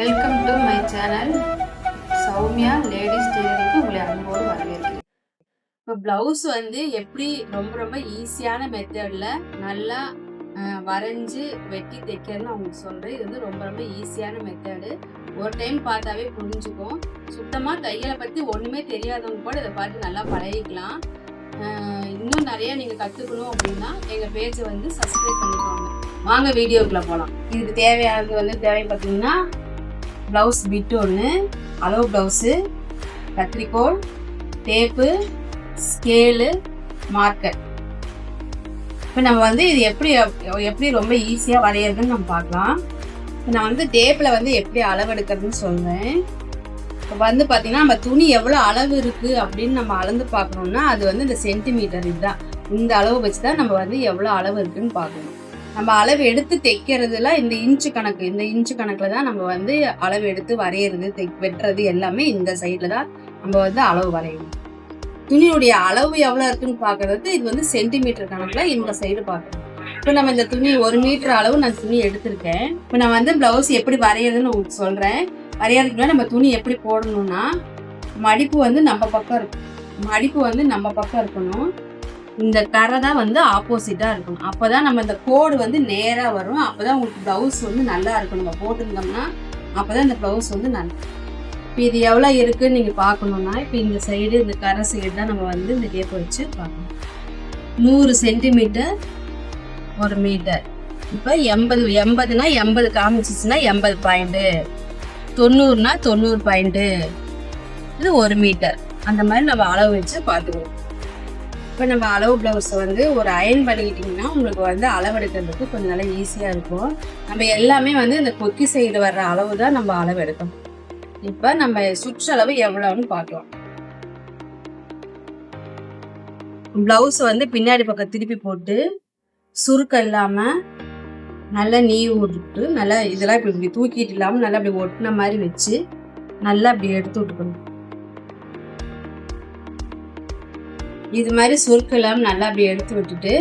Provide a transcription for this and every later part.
Welcome to my channel Soumya ladies டெய்லரிங்க்கு உங்களை அன்போடு வரவேற்கிறேன். இப்போ ப்ளவுஸ் வந்து எப்படி ரொம்ப ரொம்ப ஈஸியான மெத்தடில் நல்லா வரைஞ்சி வரைஞ்சு வெட்டி தைக்கிறதுன்னு அவங்களுக்கு சொல்கிறேன் இது வந்து ரொம்ப ரொம்ப ஈஸியான மெத்தடு ஒரு டைம் பார்த்தாவே புரிஞ்சுக்கும். சுத்தமாக தையலை பற்றி ஒன்றுமே தெரியாதவங்க கூட இதை பார்த்து நல்லா பழகிக்கலாம். இன்னும் நிறைய நீங்கள் கற்றுக்கணும் அப்படின்னா எங்கள் பேஜை வந்து சப்ஸ்கிரைப் பண்ணிக்கோங்க. வாங்க வீடியோக்குள்ளே போகலாம் இதுக்கு தேவையானது வந்து தேவை பார்த்தீங்கன்னா ப்ளவுஸ் பிட்டு ஒன்று அளவு ப்ளவுஸு கத்திரிக்கோல் டேப்பு ஸ்கேலு மார்க்கர். இப்போ நம்ம வந்து இது எப்படி எப்படி ரொம்ப ஈஸியாக வரைகிறதுன்னு நம்ம பார்க்கலாம். இப்போ நான் வந்து டேப்பில் வந்து எப்படி அளவு எடுக்கிறதுன்னு சொல்வேன் இப்போ வந்து பார்த்திங்கன்னா நம்ம துணி எவ்வளோ அளவு இருக்குது அப்படின்னு நம்ம அளந்து பார்க்கணுன்னா அது வந்து இந்த சென்டிமீட்டர் இதுதான். இந்த அளவு வச்சு தான் நம்ம வந்து எவ்வளோ அளவு இருக்குதுன்னு பார்க்கணும். நம்ம அளவு எடுத்து தைக்கிறதுல இந்த இன்ச்சு கணக்கு இந்த இன்ச்சு கணக்கில் தான் நம்ம வந்து அளவு எடுத்து வரைகிறது தை வெட்டுறது எல்லாமே இந்த சைடில் தான் நம்ம வந்து அளவு வரையணும். துணியுடைய அளவு எவ்வளோ இருக்குன்னு பார்க்கறது இது வந்து சென்டிமீட்டர் கணக்கில் இந்த சைடு பார்க்கணும். இப்போ நம்ம இந்த துணி ஒரு மீட்டர் அளவு நான் துணி எடுத்திருக்கேன். இப்போ நான் வந்து ப்ளவுஸ் எப்படி வரைகிறதுன்னு உங்களுக்கு சொல்கிறேன் வரையறதுக்கு நம்ம துணி எப்படி போடணும்னா மடிப்பு வந்து நம்ம பக்கம் இருக்கும் மடிப்பு வந்து நம்ம பக்கம் இருக்கணும். இந்த கரை தான் வந்து ஆப்போசிட்டாக இருக்கணும். அப்போ தான் நம்ம இந்த கோடு வந்து நேராக வரும். அப்போ தான் உங்களுக்கு ப்ளவுஸ் வந்து நல்லா இருக்கும். நம்ம போட்டிருந்தோம்னா அப்போ தான் இந்த ப்ளவுஸ் வந்து நல்லா இப்போ இது எவ்வளோ இருக்குன்னு நீங்கள் பார்க்கணுன்னா இப்போ இந்த சைடு இந்த கரை சைடு தான் நம்ம வந்து இந்த டேப் வச்சு பார்க்கணும். நூறு சென்டிமீட்டர் ஒரு மீட்டர் இப்போ எண்பது எண்பதுனா எண்பது காமிச்சிச்சுன்னா எண்பது பாயிண்ட்டு தொண்ணூறுனா தொண்ணூறு பாயிண்ட்டு இது ஒரு மீட்டர் அந்த மாதிரி நம்ம அளவு வச்சு பார்த்துக்குவோம் இப்போ நம்ம அளவு ப்ளவுஸை வந்து ஒரு அயன் பண்ணிக்கிட்டிங்கன்னா உங்களுக்கு வந்து அளவெடுக்கிறதுக்கு கொஞ்சம் நல்லா ஈஸியாக இருக்கும். நம்ம எல்லாமே வந்து இந்த கொக்கி செய்து வர்ற அளவு தான் நம்ம அளவு எடுக்கணும். இப்போ நம்ம சுற்றளவு எவ்வளோன்னு பார்க்கலாம். ப்ளவுஸ் வந்து பின்னாடி பக்கம் திருப்பி போட்டு சுருக்கம் இல்லாமல் நல்லா நீ விட்டுட்டு நல்லா இதெல்லாம் இப்படி இப்படி தூக்கிட்டு இல்லாமல் நல்லா அப்படி ஒட்டின மாதிரி வச்சு நல்லா அப்படி எடுத்து விட்டுக்கணும். இது மாதிரி சுருக்கம் நல்லா அப்படி எடுத்து விட்டுட்டு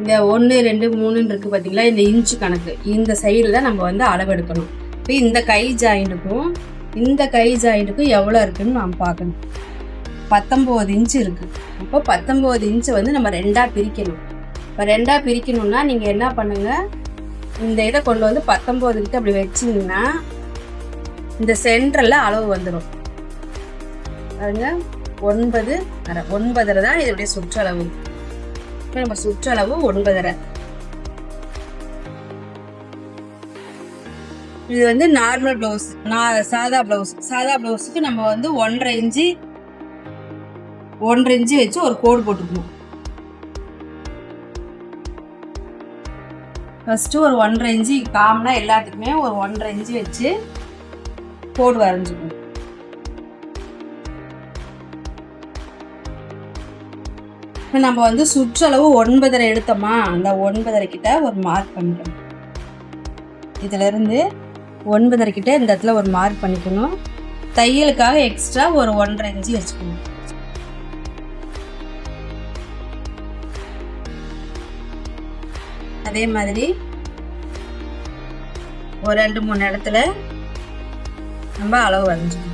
இந்த ஒன்று ரெண்டு மூணுன்னு இருக்குது பார்த்தீங்களா இந்த இன்ச்சு கணக்கு. இந்த சைடில் தான் நம்ம வந்து அளவெடுக்கணும் இப்போ இந்த கை ஜாயிண்ட்டுக்கும் இந்த கை ஜாயிண்ட்டுக்கும் எவ்வளோ இருக்குன்னு நாம் பார்க்கணும். பத்தொம்போது இன்ச்சு இருக்குது அப்போ பத்தொம்போது இன்ச்சு வந்து நம்ம ரெண்டாக பிரிக்கணும். இப்போ ரெண்டாக பிரிக்கணும்னா நீங்கள் என்ன பண்ணுங்கள் இந்த இதை கொண்டு வந்து பத்தொம்போது கிட்ட அப்படி வச்சிங்கன்னா இந்த சென்டரில் அளவு வந்துடும் பாருங்கள் ஒன்பது அரை ஒன்பதரை தான் இதோடைய சுற்றளவு. இப்போ நம்ம சுற்றளவு ஒன்பதரை. இது வந்து நார்மல் ப்ளவுஸ் நான் சாதா ப்ளவுஸ் சாதா ப்ளவுஸுக்கு நம்ம வந்து ஒன்றரை இன்ச்சு ஒன்றரை இன்ச்சு வச்சு ஒரு கோடு போட்டுக்கணும். ஃபஸ்ட்டு ஒரு ஒன்றரை இன்ச்சு காமனாக எல்லாத்துக்குமே ஒரு ஒன்றரை இன்ச்சு வச்சு கோடு வரைஞ்சிக்கணும். இப்போ நம்ம வந்து சுற்றளவு ஒன்பதரை எடுத்தோமா? அந்த ஒன்பதரை கிட்ட ஒரு மார்க் பண்ணிக்கணும். இதிலிருந்து ஒன்பதரை கிட்ட இந்த இடத்துல ஒரு மார்க் பண்ணிக்கணும். தையலுக்காக எக்ஸ்ட்ரா ஒரு ஒன்றரை இன்ச்சு வச்சுக்கணும். அதே மாதிரி ஒரு ரெண்டு மூணு இடத்துல நம்ம அளவு வரைஞ்சிக்கணும்.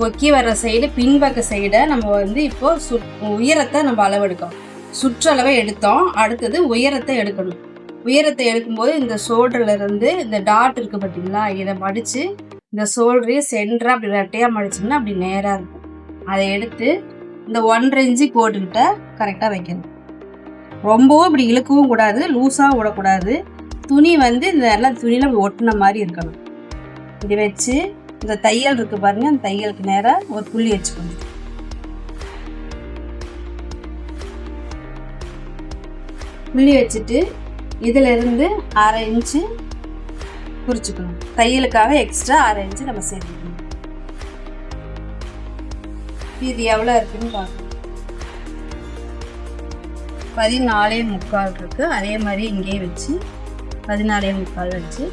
கொக்கி வர்ற சைடு பின்பக்க சைடை நம்ம வந்து இப்போ சு உயரத்தை நம்ம அளவெடுக்கோம் சுற்றளவை எடுத்தோம். அடுத்தது உயரத்தை எடுக்கணும். உயரத்தை எடுக்கும்போது இந்த சோல்டர்ல இருந்து இந்த டாட் இருக்கு பார்த்தீங்களா இதை மடிச்சு இந்த ஷோல்டரையும் சென்டரா அப்படி ரெட்டையா மடிச்சோம்னா அப்படி நேரா இருக்கும். அதை எடுத்து இந்த ஒன்றரை இன்ச்சு போட்டுக்கிட்ட கரெக்டாக வைக்கணும். ரொம்பவும் இப்படி இழுக்கவும் கூடாது. லூஸாக விடக்கூடாது. துணி வந்து இந்த எல்லாம் துணியில் ஒட்டின மாதிரி இருக்கணும். இதை வச்சு இந்த தையல் இருக்கு பாருங்க அந்த தையலுக்கு நேராக ஒரு புள்ளி வச்சுக்கணும் புள்ளி வச்சுட்டு இதுல இருந்து அரை இன்ச்சு குறிச்சுக்கணும் தையலுக்காக எக்ஸ்ட்ரா அரை இன்ச்சு நம்ம சேர்த்துக்கணும் இது எவ்வளோ இருக்குன்னு பார்க்கணும் பதினாலே முக்கால் இருக்கு. அதே மாதிரி இங்கேயே வச்சு பதினாலே முக்கால் வச்சு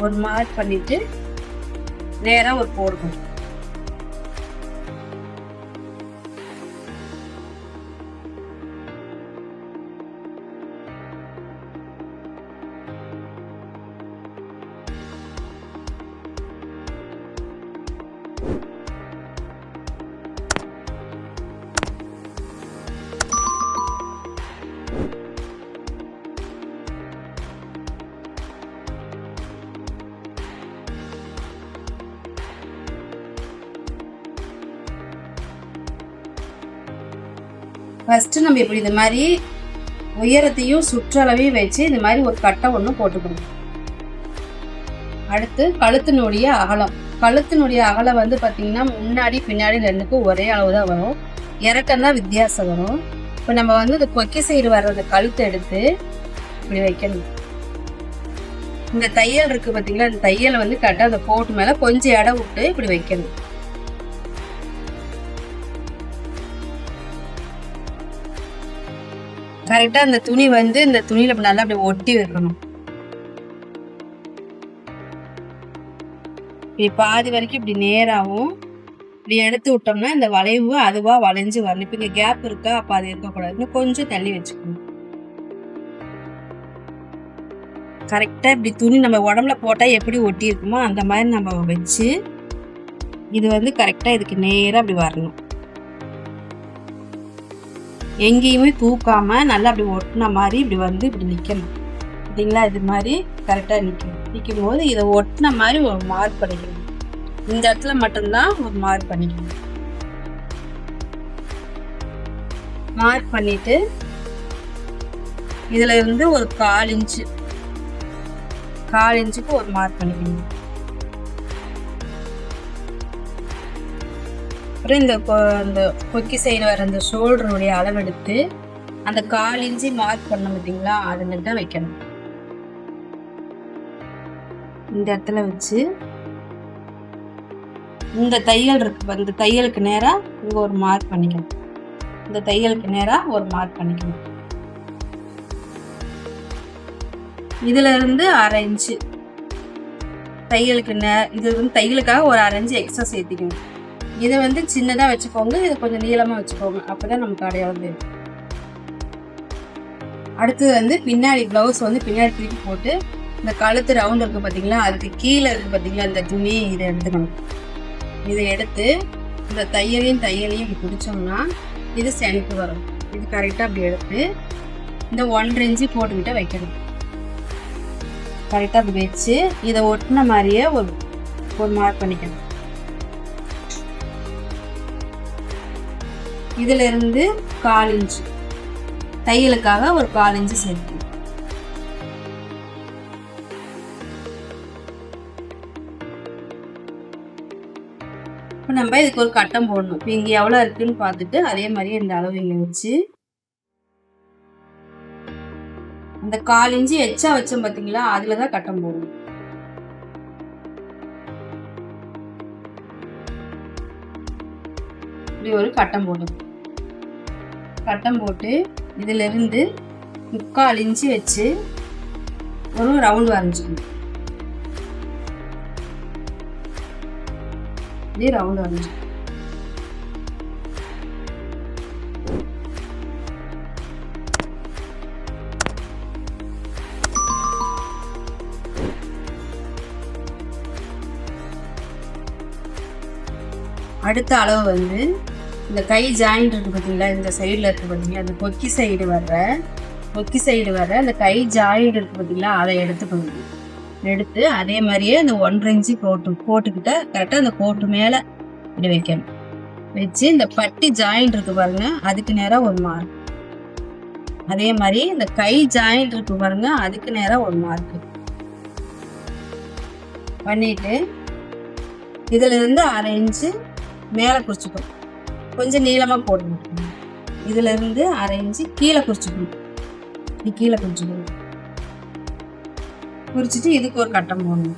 ஒரு மார்க் பண்ணிட்டு நேராக ஒரு கோடு ஃபஸ்ட்டு நம்ம இப்படி இந்த மாதிரி உயரத்தையும் சுற்றளவையும் வச்சு இந்த மாதிரி ஒரு கட்டை ஒன்று போட்டுக்கணும். அடுத்து கழுத்தினுடைய அகலம். கழுத்தினுடைய அகலம் வந்து பார்த்திங்கன்னா முன்னாடி பின்னாடி ரெண்டுக்கும் ஒரே அளவு தான் வரும். இறக்கம் தான் வித்தியாசம் வரும். இப்போ நம்ம வந்து இந்த கொக்கி சைடு வர்றது கழுத்தை எடுத்து இப்படி வைக்கணும். இந்த தையல் இருக்குது பார்த்தீங்களா இந்த தையலை வந்து கரெக்டாக அந்த கோட்டு மேலே கொஞ்சம் இடம் விட்டு இப்படி வைக்கணும். கரெக்டாக அந்த துணி வந்து இந்த துணியில் நல்லா அப்படி ஒட்டி வைக்கணும். இப்படி பாதி வரைக்கும் இப்படி நேராகவும் இப்படி எடுத்து விட்டோம்னா இந்த வளைவு அதுவாக வளைஞ்சு வரணும். இப்போ இங்கே கேப் இருக்கா? அப்போ அது இருக்கக்கூடாதுன்னு கொஞ்சம் தள்ளி வச்சுக்கணும். கரெக்டாக இப்படி துணி நம்ம உடம்புல போட்டால் எப்படி ஒட்டி இருக்குமோ அந்த மாதிரி நம்ம வச்சு இது வந்து கரெக்டாக இதுக்கு நேராக அப்படி வரணும். எங்கேயுமே தூக்காம நல்லா அப்படி ஒட்டின மாதிரி இப்படி வந்து இப்படி நிற்கணும் பார்த்தீங்களா? இது மாதிரி கரெக்டாக நிற்கணும் நிற்கும் போது இதை ஒட்டின மாதிரி ஒரு மார்க் பண்ணிக்கணும். இந்த இடத்துல மட்டும்தான் ஒரு மார்க் பண்ணிக்கணும். மார்க் பண்ணிட்டு இதுல இருந்து ஒரு கால் இன்ச்சு. கால் இன்ச்சுக்கு ஒரு மார்க் பண்ணிக்கணும். அப்புறம் இந்த கொ- கொக்கி சைடு வர அந்த ஷோல்டருடைய அளவெடுத்து அந்த கால் இன்ச்சு மார்க் பண்ண பார்த்தீங்களா? அதுல தான் வைக்கணும். இந்த இடத்துல வச்சு இந்த தையல் இருக்கு இந்த தையலுக்கு நேராக இங்கே ஒரு மார்க் பண்ணிக்கணும். இந்த தையலுக்கு நேராக ஒரு மார்க் பண்ணிக்கணும். இதுல இருந்து அரை இன்ச்சு. தையலுக்கு நே இது வந்து தையலுக்காக ஒரு அரை இன்ச்சு எக்ஸ்ட்ரா சேர்த்திக்கணும். இதை வந்து சின்னதாக வச்சுக்கோங்க இதை கொஞ்சம் நீளமாக வச்சுக்கோங்க. அப்போ தான் நமக்கு அடையாளம் தெரியும் அடுத்தது வந்து பின்னாடி ப்ளவுஸ் வந்து பின்னாடி திருப்பி போட்டு இந்த கழுத்து ரவுண்ட் இருக்கு பார்த்தீங்களா அதுக்கு கீழே இருக்கு பார்த்தீங்களா இந்த துணி இதை எடுத்துக்கணும். இதை எடுத்து இந்த தையலையும் தையலையும் இப்படி பிடிச்சோம்னா இது செனுக்கு வரும். இது கரெக்டாக அப்படி எடுத்து இந்த ஒன்றரை இன்ச்சு போட்டுக்கிட்ட வைக்கணும். கரெக்டாக அப்படி வச்சு இதை ஒட்டின மாதிரியே ஒரு ஒரு மார்க் பண்ணிக்கணும். இதுல இருந்து கால் இன்ச்சு. தையலுக்காக ஒரு கால் இன்ச்சு சேர்த்து இப்போ நம்ம இதுக்கு ஒரு கட்டம் போடணும். இப்போ இங்கே எவ்வளோ இருக்குன்னு பார்த்துட்டு அதே மாதிரியே இந்த அளவு இங்கே வச்சு. அந்த கால் இன்ச்சு எச்சா வச்சோம் பார்த்தீங்களா அதில் தான் கட்டம் போடணும். இப்படி ஒரு கட்டம் போடணும் கட்டம் போட்டு இதிலிருந்து முக்கால் இன்ச்சு வச்சு ஒரு ரவுண்டு வரைஞ்சிக்கணும். இப்படி ரவுண்டு வரைஞ்சி அடுத்த அளவு வந்து இந்த கை ஜாயிண்ட் இருக்கு பார்த்தீங்களா இந்த சைடில் இருக்கு பார்த்தீங்களா அந்த கொக்கி சைடு வர்ற கொக்கி சைடு வர்ற அந்த கை ஜாயிண்ட் இருக்கு பார்த்தீங்களா அதை எடுத்துக்கணும் எடுத்து அதே மாதிரியே அந்த ஒன்றரை இன்ச்சு போட்டு போட்டுக்கிட்ட கரெக்டாக அந்த கோட்டு மேலே இப்படி வைக்கணும். வச்சு இந்த பட்டி ஜாயிண்ட் இருக்கு பாருங்க அதுக்கு நேராக ஒரு மார்க் அதே மாதிரி இந்த கை ஜாயிண்ட் இருக்கு பாருங்க அதுக்கு நேராக ஒரு மார்க் பண்ணிட்டு இதுல இருந்து அரை இன்ச்சு மேலே குறிச்சுக்கணும் கொஞ்சம் நீளமாக போடணும் இதுல இருந்து அரை கீழே குறிச்சிக்கணும். இப்படி கீழே குறிச்சிக்கணும். குறிச்சிட்டு இதுக்கு ஒரு கட்டம் போடணும்.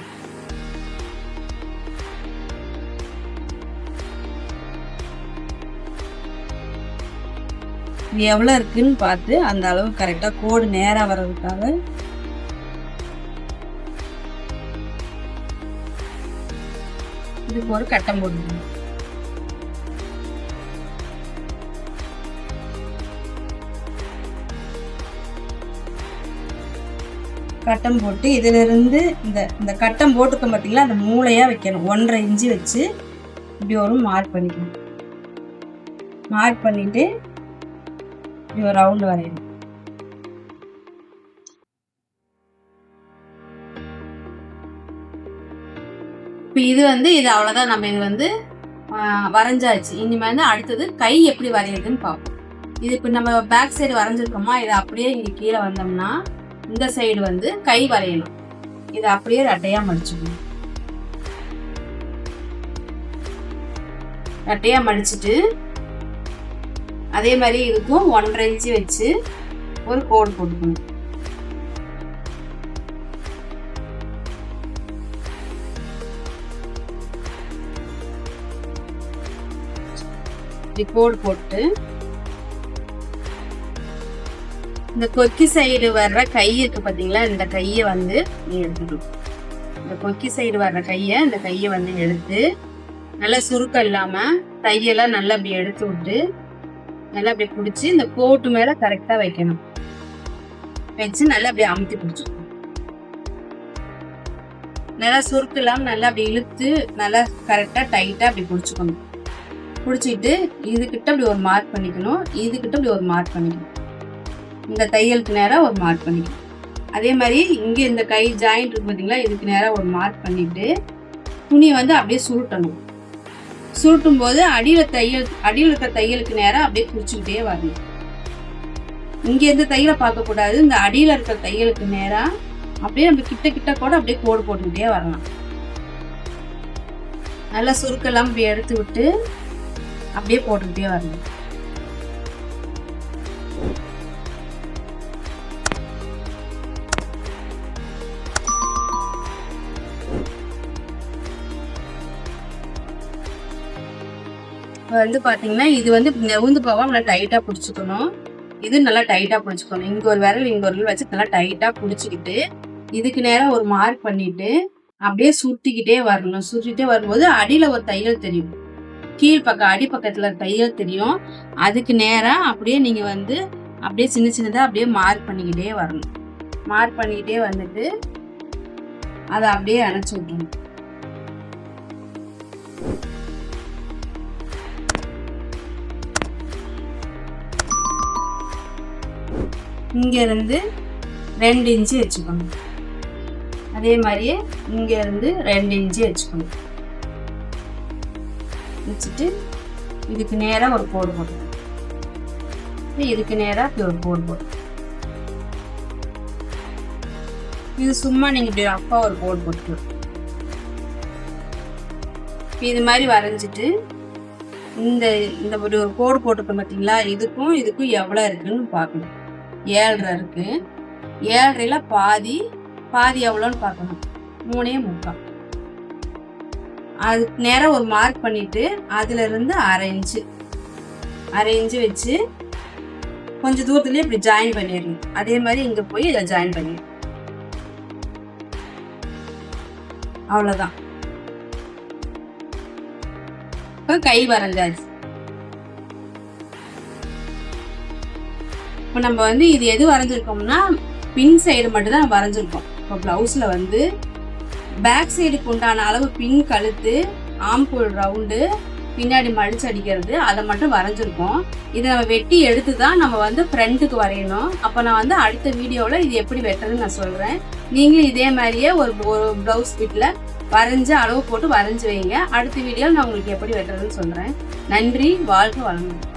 இது எவ்வளோ இருக்குன்னு பார்த்து அந்த அளவு கரெக்டாக கோடு நேராக வர்றதுக்காக இதுக்கு ஒரு கட்டம் போடணும் கட்டம் போட்டு இதிலிருந்து இந்த இந்த கட்டம் போட்டுக்க பார்த்தீங்களா அந்த மூளையாக வைக்கணும். ஒன்றரை இன்ச்சு வச்சு இப்படி ஒரு மார்க் பண்ணிக்கணும். மார்க் பண்ணிட்டு இப்படி ஒரு ரவுண்டு வரையணும். இப்போ இது வந்து இது அவ்வளோதான் நம்ம இது வந்து வரைஞ்சாச்சு. இனிமேல் வந்து அடுத்தது கை எப்படி வரையிறதுன்னு பார்ப்போம். இது இப்போ நம்ம பேக் சைடு வரைஞ்சிருக்கோமா? இது அப்படியே இங்கே கீழே வந்தோம்னா இந்த சைடு வந்து கை வரையணும் இதை அப்படியே ரெட்டையாக மடிச்சுக்கணும். ரெட்டையாக மடிச்சுட்டு அதே மாதிரி இதுக்கும் ஒன்றரை இன்ச்சு வச்சு ஒரு கோடு போட்டுக்கணும். இப்படி கோடு போட்டு இந்த கொக்கி சைடு வர்ற கை இருக்கு பாத்தீங்களா? இந்த கையை வந்து நீ எடுத்துக்கணும். இந்த கொக்கி சைடு வர்ற கையை இந்த கையை வந்து எடுத்து நல்லா சுருக்கம் இல்லாம தையெல்லாம் நல்லா அப்படி எடுத்து விட்டு நல்லா அப்படி பிடிச்சி இந்த கோட்டு மேல கரெக்டா வைக்கணும். வச்சு நல்லா அப்படி அமுத்தி பிடிச்சிக்கணும். நல்லா சுருக்கு இல்லாம நல்லா அப்படி இழுத்து நல்லா கரெக்டா டைட்டா அப்படி பிடிச்சிக்கணும். பிடிச்சிட்டு இதுகிட்ட அப்படி ஒரு மார்க் பண்ணிக்கணும். இதுகிட்ட அப்படி ஒரு மார்க் பண்ணிக்கணும். இந்த தையலுக்கு நேராக ஒரு மார்க் பண்ணிக்கணும். அதே மாதிரி இங்கே இந்த கை ஜாயிண்ட் இருக்கு பார்த்தீங்களா இதுக்கு நேராக ஒரு மார்க் பண்ணிவிட்டு துணியை வந்து அப்படியே சுருட்டணும். சுருட்டும் போது அடியில் தையல் அடியில் இருக்க தையலுக்கு நேராக அப்படியே குறிச்சுக்கிட்டே வரணும். இங்கே எந்த தையலை பார்க்கக்கூடாது இந்த அடியில் இருக்கிற தையலுக்கு நேராக அப்படியே நம்ம கிட்ட கிட்ட கூட அப்படியே கோடு போட்டுக்கிட்டே வரலாம். நல்லா சுருக்கெல்லாம் இப்படி எடுத்து விட்டு அப்படியே போட்டுக்கிட்டே வரணும். வந்து பார்த்தீங்கன்னா இது வந்து நெவுந்து போகாம நல்லா டைட்டாக பிடிச்சிக்கணும். இது நல்லா டைட்டாக பிடிச்சிக்கணும். இங்கே ஒரு விரல் இங்கே ஒரு விரல் வச்சு நல்லா டைட்டாக பிடிச்சிக்கிட்டு இதுக்கு நேராக ஒரு மார்க் பண்ணிட்டு அப்படியே சுட்டிக்கிட்டே வரணும். சுட்டிக்கிட்டே வரும்போது அடியில் ஒரு தையல் தெரியும். கீழ்ப்பக்கம் அடி பக்கத்தில் தையல் தெரியும். அதுக்கு நேராக அப்படியே நீங்கள் வந்து அப்படியே சின்ன சின்னதாக அப்படியே மார்க் பண்ணிக்கிட்டே வரணும். மார்க் பண்ணிக்கிட்டே வந்துட்டு அதை அப்படியே அணைச்சி விட்றணும் இங்கேருந்து ரெண்டு இன்ச்சு வச்சுக்கணும் அதே மாதிரியே இங்கேருந்து ரெண்டு இன்ச்சு வச்சுக்கணும் வச்சுட்டு இதுக்கு நேராக ஒரு கோடு போடணும் இதுக்கு நேராக இப்படி ஒரு கோடு போடணும் இது சும்மா நீங்கள் இப்படி அப்பா ஒரு கோடு போட்டுக்கலாம் இது மாதிரி வரைஞ்சிட்டு இந்த இந்த ஒரு கோடு போட்டுக்க பார்த்தீங்களா இதுக்கும் இதுக்கும் எவ்வளோ இருக்குன்னு பார்க்கணும். ஏழரை இருக்கு. ஏழரைல பாதி பாதி எவ்வளோன்னு பார்க்கணும். மூணே முக்கால். அதுக்கு நேரம் ஒரு மார்க் பண்ணிட்டு அதுல இருந்து அரை இன்ச்சு அரை இன்ச்சு வச்சு கொஞ்சம் தூரத்துலேயே இப்படி ஜாயின் பண்ணிடணும். அதே மாதிரி இங்க போய் இதை ஜாயின் பண்ணிடணும் அவ்வளோதான் இப்போ கை வரைஞ்சாச்சு. இப்போ நம்ம வந்து இது எது வரைஞ்சிருக்கோம்னா பின் சைடு மட்டும் தான் வரைஞ்சிருக்கோம். இப்போ ப்ளவுஸில் வந்து பேக் சைடுக்கு உண்டான அளவு பின் கழுத்து ஆம்பூல் ரவுண்டு பின்னாடி மடிச்சு அடிக்கிறது அதை மட்டும் வரைஞ்சிருக்கோம். இதை நம்ம வெட்டி எடுத்து தான் நம்ம வந்து ஃப்ரண்ட்டுக்கு வரையணும். அப்போ நான் வந்து அடுத்த வீடியோவில் இது எப்படி வெட்டுறதுன்னு நான் சொல்கிறேன் நீங்களும் இதே மாதிரியே ஒரு ஒரு ப்ளவுஸ் வீட்டில் வரைஞ்சி அளவு போட்டு வரைஞ்சி வைங்க. அடுத்த வீடியோவில் நான் உங்களுக்கு எப்படி வெட்டுறதுன்னு சொல்கிறேன் நன்றி வாழ்க வளமுடன்.